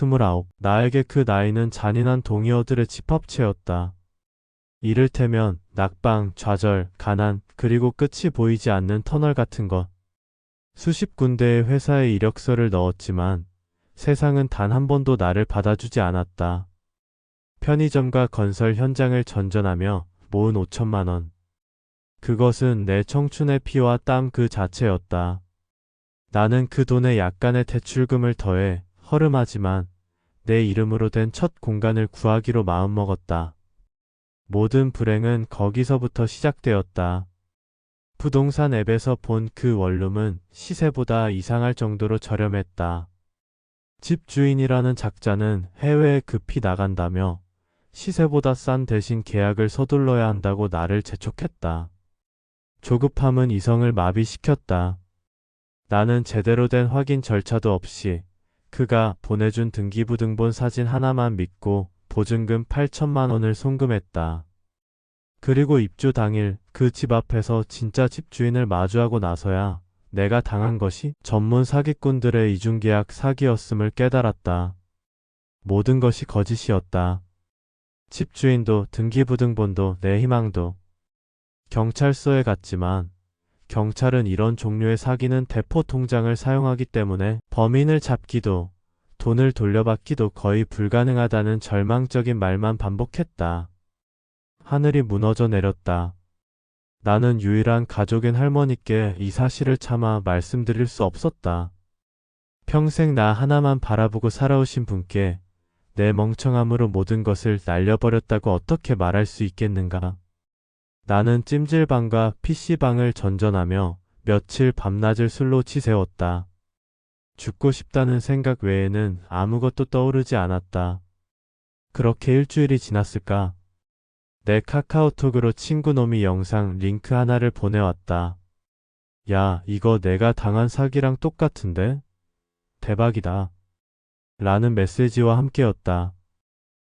스물아홉. 나에게 그 나이는 잔인한 동의어들의 집합체였다. 이를테면 낙방, 좌절, 가난, 그리고 끝이 보이지 않는 터널 같은 것. 수십 군데의 회사에 이력서를 넣었지만 세상은 단 한 번도 나를 받아주지 않았다. 편의점과 건설 현장을 전전하며 모은 5천만 원. 그것은 내 청춘의 피와 땀 그 자체였다. 나는 그 돈에 약간의 대출금을 더해 허름하지만 내 이름으로 된 첫 공간을 구하기로 마음먹었다. 모든 불행은 거기서부터 시작되었다. 부동산 앱에서 본 그 원룸은 시세보다 이상할 정도로 저렴했다. 집주인이라는 작자는 해외에 급히 나간다며 시세보다 싼 대신 계약을 서둘러야 한다고 나를 재촉했다. 조급함은 이성을 마비시켰다. 나는 제대로 된 확인 절차도 없이 그가 보내준 등기부등본 사진 하나만 믿고 보증금 8천만 원을 송금했다. 그리고 입주 당일 그 집 앞에서 진짜 집주인을 마주하고 나서야 내가 당한 것이 전문 사기꾼들의 이중계약 사기였음을 깨달았다. 모든 것이 거짓이었다. 집주인도 등기부등본도 내 희망도. 경찰서에 갔지만 경찰은 이런 종류의 사기는 대포 통장을 사용하기 때문에 범인을 잡기도 돈을 돌려받기도 거의 불가능하다는 절망적인 말만 반복했다. 하늘이 무너져 내렸다. 나는 유일한 가족인 할머니께 이 사실을 차마 말씀드릴 수 없었다. 평생 나 하나만 바라보고 살아오신 분께 내 멍청함으로 모든 것을 날려버렸다고 어떻게 말할 수 있겠는가? 나는 찜질방과 PC방을 전전하며 며칠 밤낮을 술로 치새웠다. 죽고 싶다는 생각 외에는 아무것도 떠오르지 않았다. 그렇게 일주일이 지났을까? 내 카카오톡으로 친구놈이 영상 링크 하나를 보내왔다. 야, 이거 내가 당한 사기랑 똑같은데? 대박이다. 라는 메시지와 함께였다.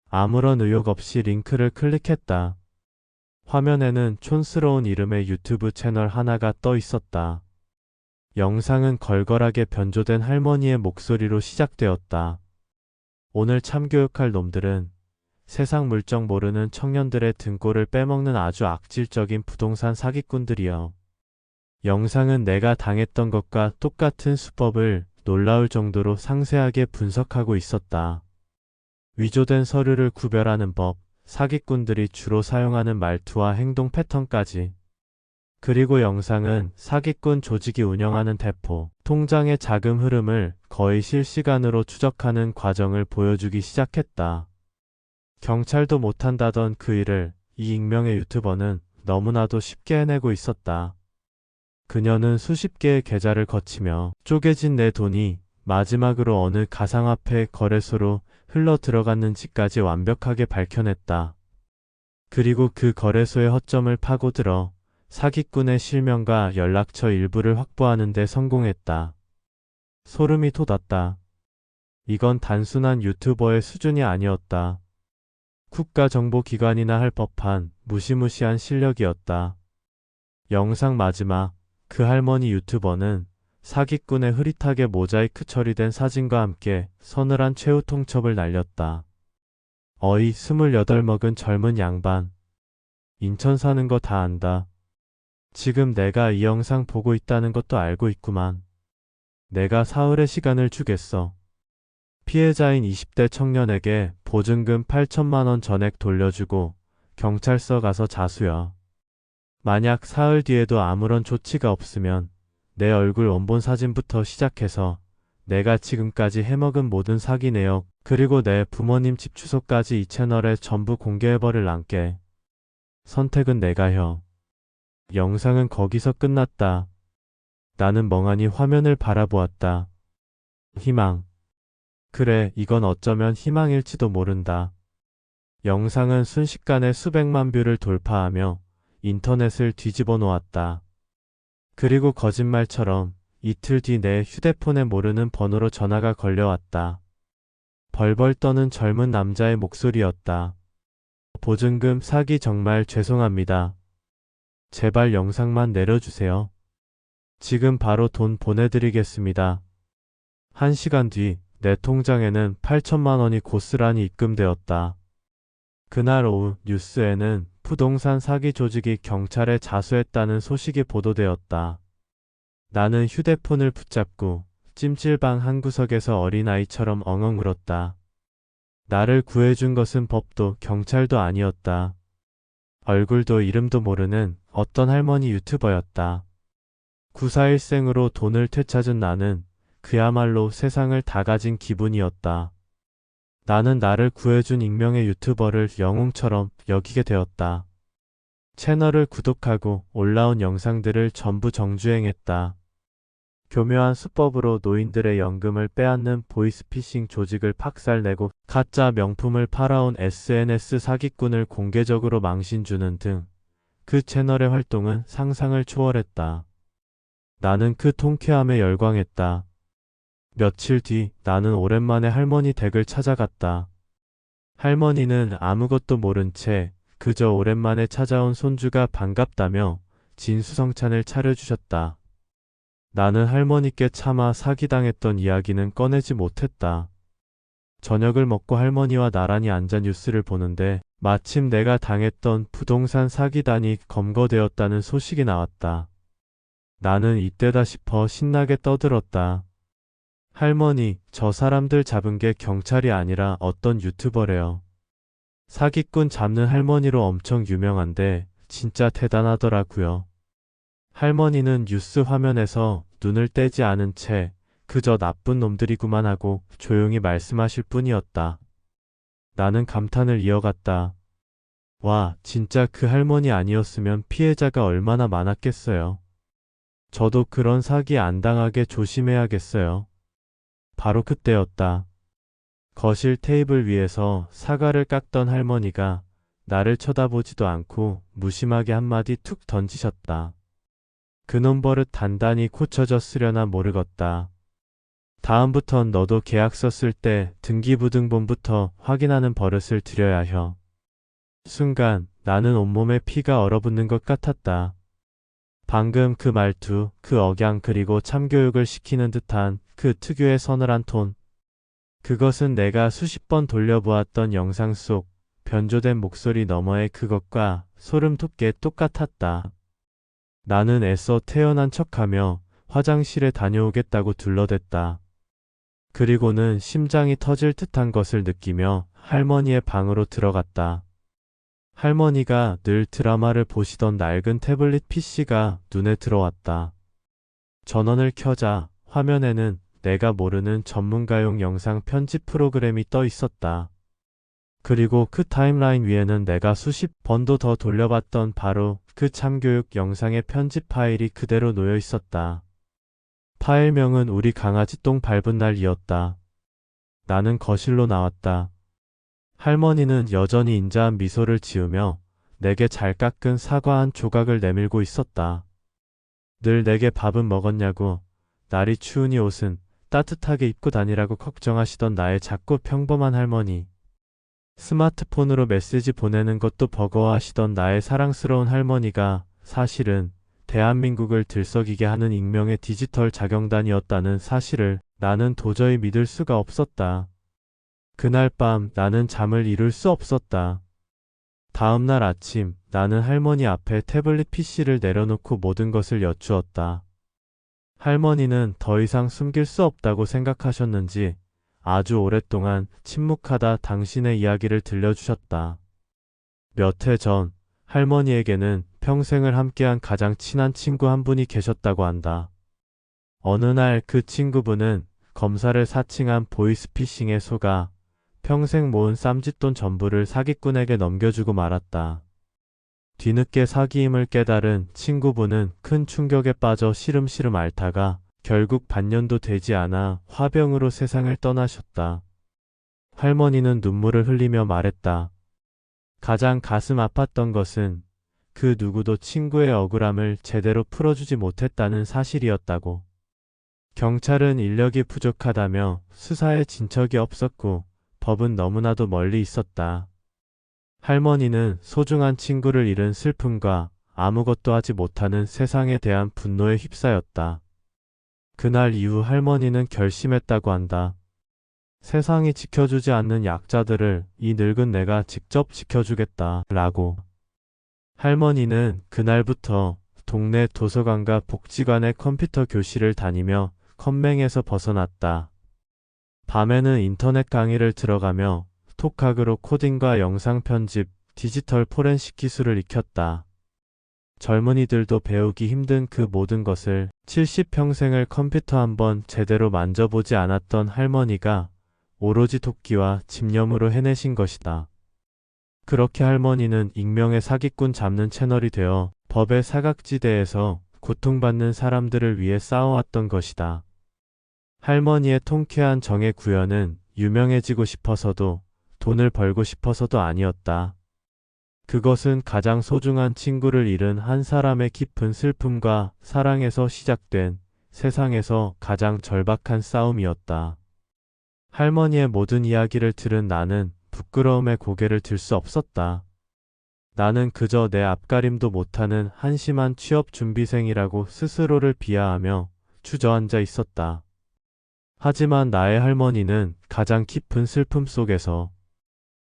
아무런 의욕 없이 링크를 클릭했다. 화면에는 촌스러운 이름의 유튜브 채널 하나가 떠 있었다. 영상은 걸걸하게 변조된 할머니의 목소리로 시작되었다. 오늘 참교육할 놈들은 세상 물정 모르는 청년들의 등골을 빼먹는 아주 악질적인 부동산 사기꾼들이여. 영상은 내가 당했던 것과 똑같은 수법을 놀라울 정도로 상세하게 분석하고 있었다. 위조된 서류를 구별하는 법, 사기꾼들이 주로 사용하는 말투와 행동 패턴까지. 그리고 영상은 사기꾼 조직이 운영하는 대포, 통장의 자금 흐름을 거의 실시간으로 추적하는 과정을 보여주기 시작했다. 경찰도 못한다던 그 일을 이 익명의 유튜버는 너무나도 쉽게 해내고 있었다. 그녀는 수십 개의 계좌를 거치며 쪼개진 내 돈이 마지막으로 어느 가상화폐 거래소로 흘러 들어갔는지까지 완벽하게 밝혀냈다. 그리고 그 거래소의 허점을 파고들어 사기꾼의 실명과 연락처 일부를 확보하는 데 성공했다. 소름이 돋았다. 이건 단순한 유튜버의 수준이 아니었다. 국가정보기관이나 할 법한 무시무시한 실력이었다. 영상 마지막 그 할머니 유튜버는 사기꾼의 흐릿하게 모자이크 처리된 사진과 함께 서늘한 최후 통첩을 날렸다. 어이 스물여덟 먹은 젊은 양반. 인천 사는 거 다 안다. 지금 내가 이 영상 보고 있다는 것도 알고 있구만. 내가 사흘의 시간을 주겠어. 피해자인 20대 청년에게 보증금 8천만 원 전액 돌려주고 경찰서 가서 자수야. 만약 사흘 뒤에도 아무런 조치가 없으면 내 얼굴 원본 사진부터 시작해서 내가 지금까지 해먹은 모든 사기 내역 그리고 내 부모님 집 주소까지 이 채널에 전부 공개해버릴 랑께. 선택은 내가 혀. 영상은 거기서 끝났다. 나는 멍하니 화면을 바라보았다. 희망. 그래, 이건 어쩌면 희망일지도 모른다. 영상은 순식간에 수백만 뷰를 돌파하며 인터넷을 뒤집어 놓았다. 그리고 거짓말처럼 이틀 뒤 내 휴대폰에 모르는 번호로 전화가 걸려왔다. 벌벌 떠는 젊은 남자의 목소리였다. 보증금 사기 정말 죄송합니다. 제발 영상만 내려주세요. 지금 바로 돈 보내드리겠습니다. 한 시간 뒤 내 통장에는 8천만 원이 고스란히 입금되었다. 그날 오후 뉴스에는 부동산 사기 조직이 경찰에 자수했다는 소식이 보도되었다. 나는 휴대폰을 붙잡고 찜질방 한 구석에서 어린아이처럼 엉엉 울었다. 나를 구해준 것은 법도 경찰도 아니었다. 얼굴도 이름도 모르는 어떤 할머니 유튜버였다. 구사일생으로 돈을 되찾은 나는 그야말로 세상을 다 가진 기분이었다. 나는 나를 구해준 익명의 유튜버를 영웅처럼 여기게 되었다. 채널을 구독하고 올라온 영상들을 전부 정주행했다. 교묘한 수법으로 노인들의 연금을 빼앗는 보이스피싱 조직을 박살내고 가짜 명품을 팔아온 SNS 사기꾼을 공개적으로 망신주는 등 그 채널의 활동은 상상을 초월했다. 나는 그 통쾌함에 열광했다. 며칠 뒤 나는 오랜만에 할머니 댁을 찾아갔다. 할머니는 아무것도 모른 채 그저 오랜만에 찾아온 손주가 반갑다며 진수성찬을 차려주셨다. 나는 할머니께 차마 사기당했던 이야기는 꺼내지 못했다. 저녁을 먹고 할머니와 나란히 앉아 뉴스를 보는데 마침 내가 당했던 부동산 사기단이 검거되었다는 소식이 나왔다. 나는 이때다 싶어 신나게 떠들었다. 할머니, 저 사람들 잡은 게 경찰이 아니라 어떤 유튜버래요. 사기꾼 잡는 할머니로 엄청 유명한데 진짜 대단하더라고요. 할머니는 뉴스 화면에서 눈을 떼지 않은 채 그저 나쁜 놈들이구만 하고 조용히 말씀하실 뿐이었다. 나는 감탄을 이어갔다. 와, 진짜 그 할머니 아니었으면 피해자가 얼마나 많았겠어요. 저도 그런 사기 안 당하게 조심해야겠어요. 바로 그때였다. 거실 테이블 위에서 사과를 깎던 할머니가 나를 쳐다보지도 않고 무심하게 한마디 툭 던지셨다. 그놈 버릇 단단히 고쳐졌으려나 모르겠다. 다음부턴 너도 계약서 쓸 때 등기부등본부터 확인하는 버릇을 들여야 혀. 순간 나는 온몸에 피가 얼어붙는 것 같았다. 방금 그 말투, 그 억양 그리고 참교육을 시키는 듯한 그 특유의 서늘한 톤. 그것은 내가 수십 번 돌려보았던 영상 속 변조된 목소리 너머의 그것과 소름 돋게 똑같았다. 나는 애써 태어난 척하며 화장실에 다녀오겠다고 둘러댔다. 그리고는 심장이 터질 듯한 것을 느끼며 할머니의 방으로 들어갔다. 할머니가 늘 드라마를 보시던 낡은 태블릿 PC가 눈에 들어왔다. 전원을 켜자 화면에는 내가 모르는 전문가용 영상 편집 프로그램이 떠 있었다. 그리고 그 타임라인 위에는 내가 수십 번도 더 돌려봤던 바로 그 참교육 영상의 편집 파일이 그대로 놓여 있었다. 파일명은 우리 강아지 똥 밟은 날이었다. 나는 거실로 나왔다. 할머니는 여전히 인자한 미소를 지으며 내게 잘 깎은 사과 한 조각을 내밀고 있었다. 늘 내게 밥은 먹었냐고, 날이 추우니 옷은 따뜻하게 입고 다니라고 걱정하시던 나의 작고 평범한 할머니. 스마트폰으로 메시지 보내는 것도 버거워하시던 나의 사랑스러운 할머니가 사실은 대한민국을 들썩이게 하는 익명의 디지털 자경단이었다는 사실을 나는 도저히 믿을 수가 없었다. 그날 밤 나는 잠을 이룰 수 없었다. 다음날 아침 나는 할머니 앞에 태블릿 PC를 내려놓고 모든 것을 여쭈었다. 할머니는 더 이상 숨길 수 없다고 생각하셨는지 아주 오랫동안 침묵하다 당신의 이야기를 들려주셨다. 몇 해 전 할머니에게는 평생을 함께한 가장 친한 친구 한 분이 계셨다고 한다. 어느 날 그 친구분은 검사를 사칭한 보이스피싱에 속아 평생 모은 쌈짓돈 전부를 사기꾼에게 넘겨주고 말았다. 뒤늦게 사기임을 깨달은 친구분은 큰 충격에 빠져 시름시름 앓다가 결국 반년도 되지 않아 화병으로 세상을 떠나셨다. 할머니는 눈물을 흘리며 말했다. 가장 가슴 아팠던 것은 그 누구도 친구의 억울함을 제대로 풀어주지 못했다는 사실이었다고. 경찰은 인력이 부족하다며 수사에 진척이 없었고 법은 너무나도 멀리 있었다. 할머니는 소중한 친구를 잃은 슬픔과 아무것도 하지 못하는 세상에 대한 분노에 휩싸였다. 그날 이후 할머니는 결심했다고 한다. 세상이 지켜주지 않는 약자들을 이 늙은 내가 직접 지켜주겠다. 라고. 할머니는 그날부터 동네 도서관과 복지관의 컴퓨터 교실을 다니며 컴맹에서 벗어났다. 밤에는 인터넷 강의를 들어가며 톡학으로 코딩과 영상 편집, 디지털 포렌식 기술을 익혔다. 젊은이들도 배우기 힘든 그 모든 것을 70평생을 컴퓨터 한번 제대로 만져보지 않았던 할머니가 오로지 토끼와 집념으로 해내신 것이다. 그렇게 할머니는 익명의 사기꾼 잡는 채널이 되어 법의 사각지대에서 고통받는 사람들을 위해 싸워왔던 것이다. 할머니의 통쾌한 정의 구현은 유명해지고 싶어서도 돈을 벌고 싶어서도 아니었다. 그것은 가장 소중한 친구를 잃은 한 사람의 깊은 슬픔과 사랑에서 시작된 세상에서 가장 절박한 싸움이었다. 할머니의 모든 이야기를 들은 나는 부끄러움에 고개를 들 수 없었다. 나는 그저 내 앞가림도 못하는 한심한 취업 준비생이라고 스스로를 비하하며 주저앉아 있었다. 하지만 나의 할머니는 가장 깊은 슬픔 속에서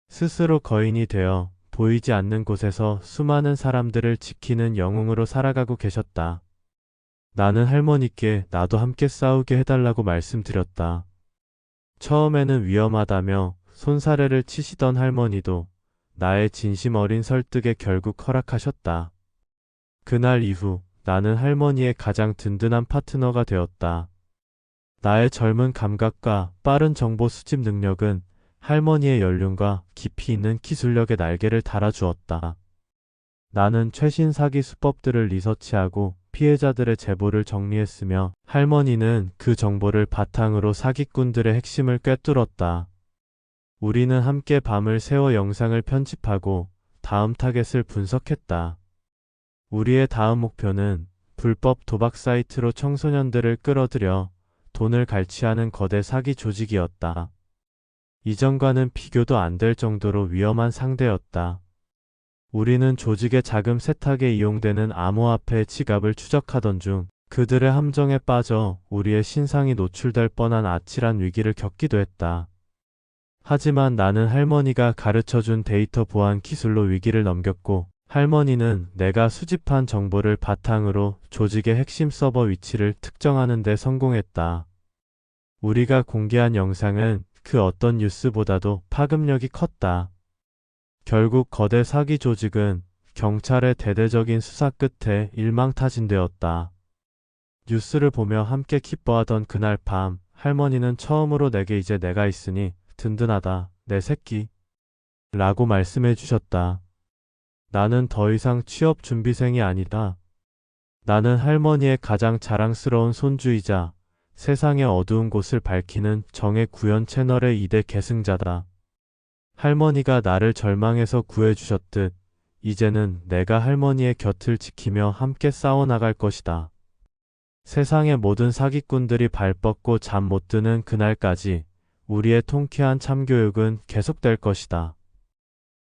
스스로 거인이 되어 보이지 않는 곳에서 수많은 사람들을 지키는 영웅으로 살아가고 계셨다. 나는 할머니께 나도 함께 싸우게 해달라고 말씀드렸다. 처음에는 위험하다며 손사래를 치시던 할머니도 나의 진심 어린 설득에 결국 허락하셨다. 그날 이후 나는 할머니의 가장 든든한 파트너가 되었다. 나의 젊은 감각과 빠른 정보 수집 능력은 할머니의 연륜과 깊이 있는 기술력의 날개를 달아주었다. 나는 최신 사기 수법들을 리서치하고 피해자들의 제보를 정리했으며 할머니는 그 정보를 바탕으로 사기꾼들의 핵심을 꿰뚫었다. 우리는 함께 밤을 새워 영상을 편집하고 다음 타겟을 분석했다. 우리의 다음 목표는 불법 도박 사이트로 청소년들을 끌어들여 돈을 갈취하는 거대 사기 조직이었다. 이전과는 비교도 안 될 정도로 위험한 상대였다. 우리는 조직의 자금 세탁에 이용되는 암호화폐 지갑을 추적하던 중 그들의 함정에 빠져 우리의 신상이 노출될 뻔한 아찔한 위기를 겪기도 했다. 하지만 나는 할머니가 가르쳐준 데이터 보안 기술로 위기를 넘겼고 할머니는 내가 수집한 정보를 바탕으로 조직의 핵심 서버 위치를 특정하는 데 성공했다. 우리가 공개한 영상은 그 어떤 뉴스보다도 파급력이 컸다. 결국 거대 사기 조직은 경찰의 대대적인 수사 끝에 일망타진되었다. 뉴스를 보며 함께 기뻐하던 그날 밤 할머니는 처음으로 내게 이제 내가 있으니 든든하다, 내 새끼. 라고 말씀해 주셨다. 나는 더 이상 취업 준비생이 아니다. 나는 할머니의 가장 자랑스러운 손주이자 세상의 어두운 곳을 밝히는 정의 구현 채널의 이대 계승자다. 할머니가 나를 절망에서 구해주셨듯 이제는 내가 할머니의 곁을 지키며 함께 싸워나갈 것이다. 세상의 모든 사기꾼들이 발 뻗고 잠 못 드는 그날까지 우리의 통쾌한 참교육은 계속될 것이다.